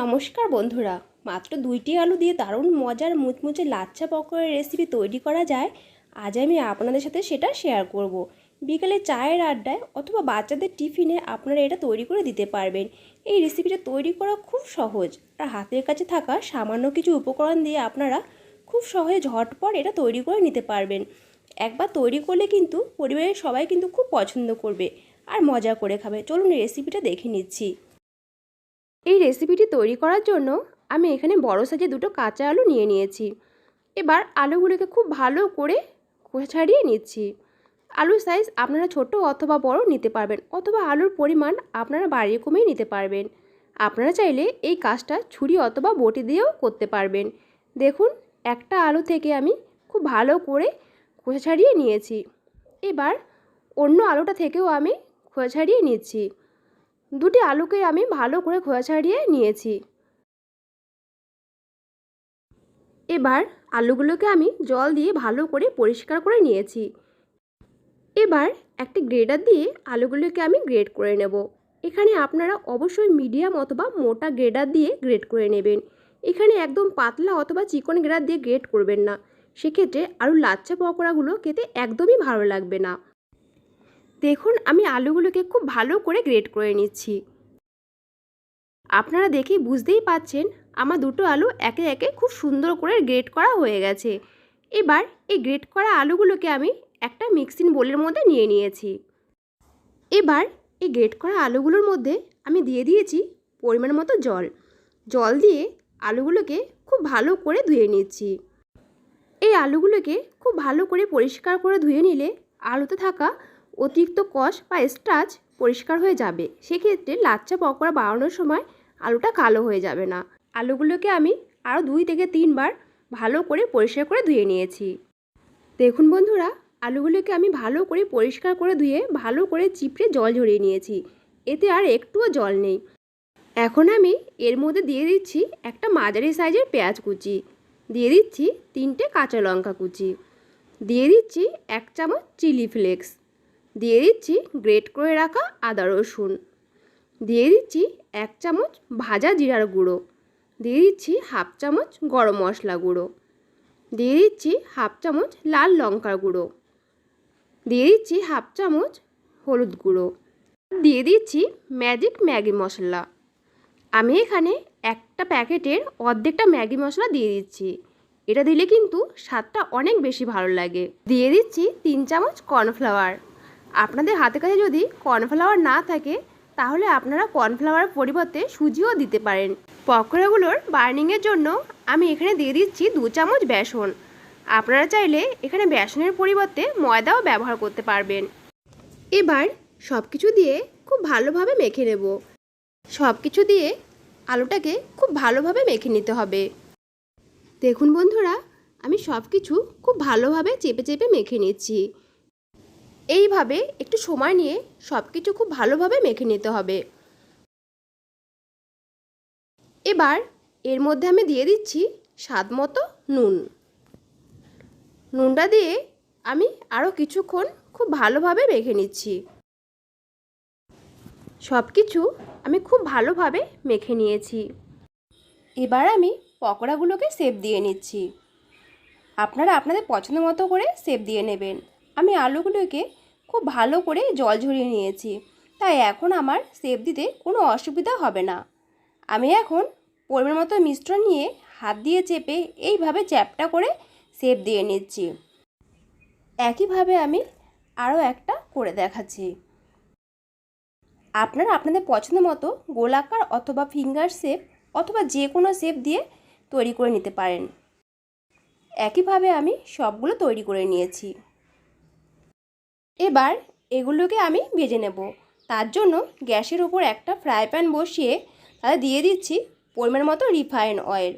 নমস্কার বন্ধুরা, মাত্র দুইটি আলু দিয়ে দারুণ মজার মুচমুচে লাচ্ছা পকোড়ার রেসিপি তৈরি করা যায়। আজ আমি আপনাদের সাথে সেটা শেয়ার করব। বিকেলে চায়ের আড্ডায় অথবা বাচ্চাদের টিফিনে আপনারা এটা তৈরি করে দিতে পারবেন। এই রেসিপিটা তৈরি করা খুব সহজ। আর হাতের কাছে থাকা সামান্য কিছু উপকরণ দিয়ে আপনারা খুব সহজে ঝটপট এটা তৈরি করে নিতে পারবেন। একবার তৈরি করলে কিন্তু পরিবারের সবাই কিন্তু খুব পছন্দ করবে আর মজা করে খাবে। চলুন রেসিপিটা দেখে নিচ্ছি। এই রেসিপিটি তৈরি করার জন্য আমি এখানে বড় সাইজে দুটো কাঁচা আলু নিয়ে নিয়েছি। এবার আলুগুলোকে খুব ভালো করে ছাড়িয়ে নিচ্ছি। আলুর সাইজ আপনারা ছোট অথবা বড় নিতে পারবেন, অথবা আলুর পরিমাণ আপনারা বাড়িয়ে কমিয়ে নিতে পারবেন। আপনারা চাইলে এই কাজটা ছুরি অথবা বটি দিয়েও করতে পারবেন। দেখুন, একটা আলু থেকে আমি খুব ভালো করে খোসা ছাড়িয়ে নিয়েছি। এবার অন্য আলুটা থেকেও আমি খোসা ছাড়িয়ে নিচ্ছি। দুটি আলুকে আমি ভালো করে খোয়া ছাড়িয়ে নিয়েছি। এবার আলুগুলোকে আমি জল দিয়ে ভালো করে পরিষ্কার করে নিয়েছি। এবার একটি গ্রেডার দিয়ে আলুগুলোকে আমি গ্রেড করে নেব। এখানে আপনারা অবশ্যই মিডিয়াম অথবা মোটা গ্রেডার দিয়ে গ্রেড করে নেবেন। এখানে একদম পাতলা অথবা চিকন গ্রেডার দিয়ে গ্রেড করবেন না। সেক্ষেত্রে আলুর লাচ্ছা পকোড়াগুলো খেতে একদমই ভালো লাগবে না। দেখুন, আমি আলুগুলোকে খুব ভালো করে গ্রেট করে নিচ্ছি। আপনারা দেখে বুঝতেই পাচ্ছেন, আমার দুটো আলু একে একে খুব সুন্দর করে গ্রেট করা হয়ে গেছে। এবার এই গ্রেট করা আলুগুলোকে আমি একটা মিক্সিং বোলের মধ্যে নিয়ে নিয়েছি। এবার এই গ্রেট করা আলুগুলোর মধ্যে আমি দিয়ে দিয়েছি পরিমাণ মতো জল। জল দিয়ে আলুগুলোকে খুব ভালো করে ধুয়ে নিচ্ছি। এই আলুগুলোকে খুব ভালো করে পরিষ্কার করে ধুয়ে নিলে আলুতে থাকা অতিরিক্ত কষ বা স্টাচ পরিষ্কার হয়ে যাবে। সেক্ষেত্রে লাচ্চা পকোড়া বানানোর সময় আলুটা কালো হয়ে যাবে না। আলুগুলোকে আমি আরও দুই থেকে তিনবার ভালো করে পরিষ্কার করে ধুয়ে নিয়েছি। দেখুন বন্ধুরা, আলুগুলোকে আমি ভালো করে পরিষ্কার করে ধুয়ে ভালো করে চিপড়ে জল ঝরিয়ে নিয়েছি। এতে আর একটুও জল নেই। এখন আমি এর মধ্যে দিয়ে দিচ্ছি একটা মাঝারি সাইজের পেঁয়াজ কুচি। দিয়ে দিচ্ছি তিনটে কাঁচা লঙ্কা কুচি। দিয়ে দিচ্ছি এক চামচ চিলি ফ্লেক্স। দিয়ে দিচ্ছি গ্রেট করে রাখা আদা রসুন। দিয়ে দিচ্ছি এক চামচ ভাজা জিরার গুঁড়ো। দিয়ে দিচ্ছি হাফ চামচ গরম মশলা গুঁড়ো। দিয়ে দিচ্ছি হাফ চামচ লাল লঙ্কার গুঁড়ো। দিয়ে দিচ্ছি হাফ চামচ হলুদ গুঁড়ো। দিয়ে দিচ্ছি ম্যাজিক ম্যাগি মশলা। আমি এখানে একটা প্যাকেটের অর্ধেকটা ম্যাগি মশলা দিয়ে দিচ্ছি। এটা দিলে কিন্তু স্বাদটা অনেক বেশি ভালো লাগে। দিয়ে দিচ্ছি তিন চামচ কর্নফ্লাওয়ার। আপনাদের হাতে কাছে যদি কর্নফ্লাওয়ার না থাকে, তাহলে আপনারা কর্নফ্লাওয়ারের পরিবর্তে সুজিও দিতে পারেন। পকোড়াগুলোর বার্নিংয়ের জন্য আমি এখানে দিয়ে দিচ্ছি দু চামচ বেসন। আপনারা চাইলে এখানে বেসনের পরিবর্তে ময়দাও ব্যবহার করতে পারবেন। এবার সব কিছু দিয়ে খুব ভালোভাবে মেখে নেব। সব কিছু দিয়ে আলুটাকে খুব ভালোভাবে মেখে নিতে হবে। দেখুন বন্ধুরা, আমি সব কিছু খুব ভালোভাবে চেপে চেপে মেখে নিচ্ছি। এইভাবে একটু সময় নিয়ে সব কিছু খুব ভালোভাবে মেখে নিতে হবে। এবার এর মধ্যে আমি দিয়ে দিচ্ছি স্বাদ মতো নুন। নুনটা দিয়ে আমি আরও কিছুক্ষণ খুব ভালোভাবে মেখে নিচ্ছি। সব কিছু আমি খুব ভালোভাবে মেখে নিয়েছি। এবার আমি পকোড়াগুলোকে সেপ দিয়ে নিচ্ছি। আপনারা আপনাদের পছন্দ মতো করে সেপ দিয়ে নেবেন। আমি আলুগুলোকে খুব ভালো করে জল ঝরিয়ে নিয়েছি। তাই এখন আমার সেপ দিতে কোনো অসুবিধা হবে না। আমি এখন পরিমাণ মতো মিশ্রণ নিয়ে হাত দিয়ে চেপে এইভাবে চ্যাপটা করে সেপ দিয়ে নিচ্ছি। একইভাবে আমি আরও একটা করে দেখাচ্ছি। আপনারা আপনাদের পছন্দ মতো গোলাকার অথবা ফিঙ্গার শেপ অথবা যে কোনো শেপ দিয়ে তৈরি করে নিতে পারেন। একইভাবে আমি সবগুলো তৈরি করে নিয়েছি। এবার এগুলোকে আমি ভেজে নেব। তার জন্য গ্যাসের উপর একটা ফ্রাই প্যান বসিয়ে তাতে দিয়ে দিচ্ছি পরিমাণ মতো রিফাইন অয়েল।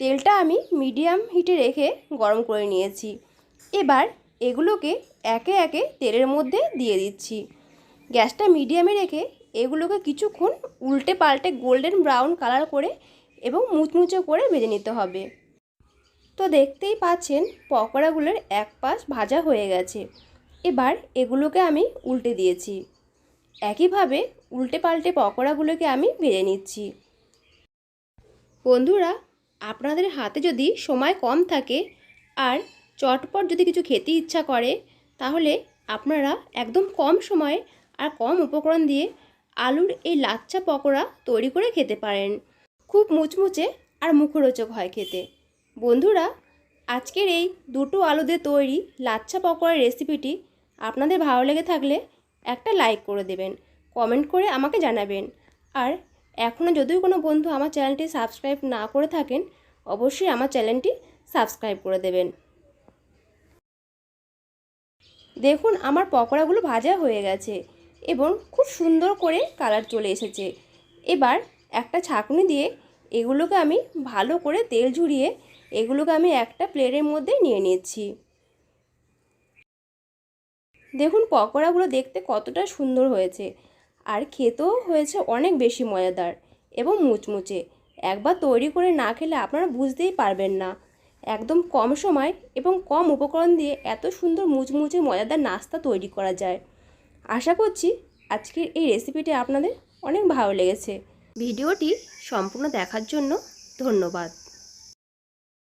তেলটা আমি মিডিয়াম হিটে রেখে গরম করে নিয়েছি। এবার এগুলোকে একে একে তেলের মধ্যে দিয়ে দিচ্ছি। গ্যাসটা মিডিয়ামে রেখে এগুলোকে কিছুক্ষণ উল্টে পাল্টে গোল্ডেন ব্রাউন কালার করে এবং মুচমুচে করে ভেজে নিতে হবে। তো দেখতেই পাচ্ছেন পকোড়াগুলোর এক পাশ ভাজা হয়ে গেছে। এবার এগুলোকে আমি উল্টে দিয়েছি। একইভাবে উল্টে পাল্টে পকোড়াগুলোকে আমি ভেজে নিচ্ছি। বন্ধুরা, আপনাদের হাতে যদি সময় কম থাকে আর চটপট যদি কিছু খেতে ইচ্ছা করে, তাহলে আপনারা একদম কম সময়ে আর কম উপকরণ দিয়ে আলুর এই লাচ্চা পকোড়া তৈরি করে খেতে পারেন। খুব মুচমুচে আর মুখরোচক হয় খেতে। বন্ধুরা, আজকের এই দুটো আলু দিয়ে তৈরি লাচ্চা পকোড়ার রেসিপিটি আপনাদের ভালো লেগে থাকলে একটা লাইক করে দেবেন কমেন্ট করে আমাকে জানাবেন। আর এখনও যদিও কোনো বন্ধু আমার চ্যানেলটি সাবস্ক্রাইব না করে থাকেন, অবশ্যই আমার চ্যানেলটি সাবস্ক্রাইব করে দেবেন। দেখুন, আমার পকোড়াগুলো ভাজা হয়ে গেছে এবং খুব সুন্দর করে কালার চলে এসেছে। এবার একটা ছাঁকনি দিয়ে এগুলোকে আমি ভালো করে তেল ঝুরিয়ে এগুলোকে আমি একটা প্লেটের মধ্যে নিয়ে নিচ্ছি। দেখুন পকোড়াগুলো দেখতে কতটা সুন্দর হয়েছে। আর খেতেও হয়েছে অনেক বেশি মজাদার এবং মুচমুচে। একবার তৈরি করে না খেলে আপনারা বুঝতেই পারবেন না। একদম কম সময় এবং কম উপকরণ দিয়ে এত সুন্দর মুচমুচে মজাদার নাস্তা তৈরি করা যায়। আশা করছি আজকের এই রেসিপিটি আপনাদের অনেক ভালো লেগেছে। ভিডিওটি সম্পূর্ণ দেখার জন্য ধন্যবাদ।